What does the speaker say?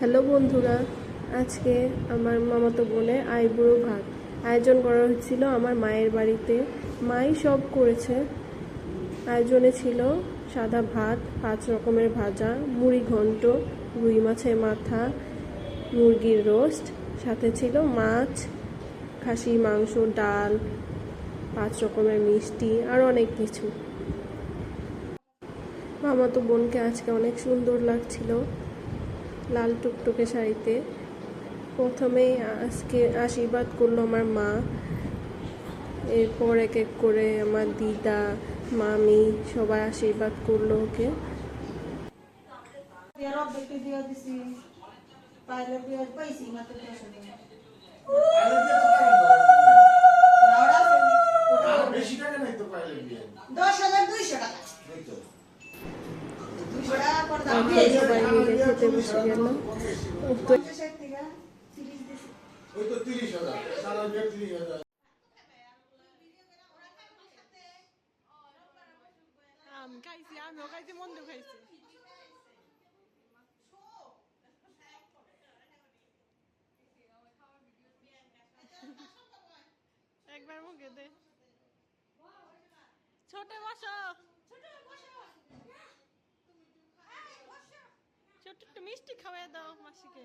Hello বন্ধুরা, আজকে আমার মামাতো বোনের আইবুড়ো ভাত আয়োজন করা হয়েছিল আমার মায়ের বাড়িতে। মাই সব করেছে। আয়োজনে ছিল সাদা ভাত, পাঁচ রকমের ভাজা, মুড়ি ঘন্ট, রুই মাছের মাথা, মুরগির রোস্ট, সাথে ছিল মাছ খাসির মাংস, ডাল, পাঁচ রকমের মিষ্টি, আর অনেক কিছু। মামাতো বোনকে আজকে অনেক সুন্দর লাগছিল। লাল টুকটুকে শাড়িতে। প্রথমেই আজকে আশীর্বাদ করল আমার মা। এরপর এক এক করে আমার দিদা মামি সবাই আশীর্বাদ করল ওকে। দশ হাজার দুইশো টাকা। খেতে বসে গেল খাইছি আমিও খাইছি মন্দির খাইছি। একবার মুখে দে। ছোট বসো। ছোট একটু মিষ্টি খাওয়াই দাও মাসিকে।